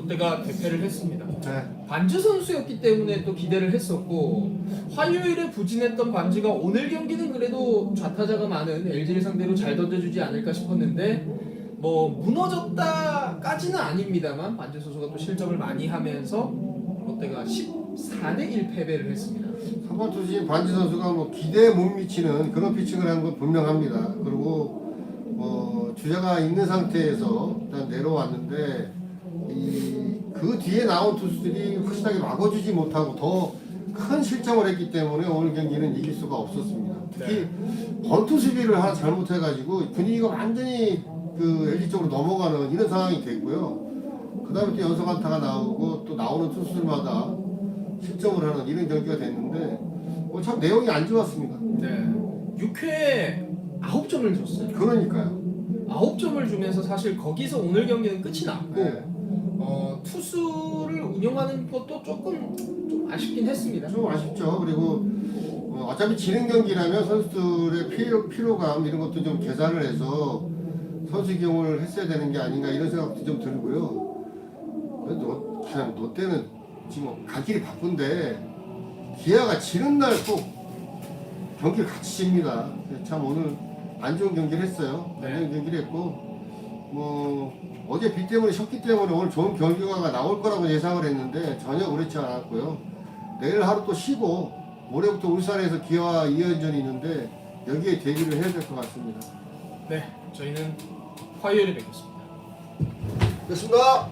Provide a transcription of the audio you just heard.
롯데가 대패를 했습니다. 네. 반지 선수였기 때문에 또 기대를 했었고 화요일에 부진했던 반지가 오늘 경기는 그래도 좌타자가 많은 LG를 상대로 잘 던져주지 않을까 싶었는데 뭐 무너졌다까지는 아닙니다만 반지 선수가 또 실점을 많이 하면서 롯데가 14대 1 패배를 했습니다. 3번 투수인 반지 선수가 뭐 기대에 못 미치는 그런 피칭을 한 건 분명합니다. 그리고 뭐 주자가 있는 상태에서 일단 내려왔는데 이 그 뒤에 나온 투수들이 확실하게 막아주지 못하고 더 큰 실점을 했기 때문에 오늘 경기는 이길 수가 없었습니다. 특히 번투 수비를 하나 잘못해가지고 분위기가 완전히 그 LG 쪽으로 넘어가는 이런 상황이 됐고요. 그 다음에 또 연속 안타가 나오고 또 나오는 투수들마다 실점을 하는 이런 경기가 됐는데 어, 참 내용이 안 좋았습니다. 네. 6회에 9점을 줬어요. 그러니까요. 9점을 주면서 사실 거기서 오늘 경기는 끝이 났고 네. 어, 투수를 운영하는 것도 조금 좀 아쉽긴 했습니다. 좀 아쉽죠. 그리고 어, 어차피 지는 경기라면 선수들의 피로, 피로감 이런 것도 좀 계산을 해서 선수 기용을 했어야 되는 게 아닌가 이런 생각도 좀 들고요. 그냥 롯데는 지금 갈 길이 바쁜데 기아가 지는 날 꼭 경기를 같이 집니다. 참 오늘 안 좋은 경기를 했어요. 안 좋은 경기를 했고 뭐 어제 비 때문에 쉬었기 때문에 오늘 좋은 경기가 나올 거라고 예상을 했는데 전혀 그렇지 않았고요. 내일 하루 또 쉬고 모레부터 울산에서 기아와 2연전이 있는데 여기에 대기를 해야 될 것 같습니다. 네, 저희는 화요일에 뵙겠습니다. 됐습니다.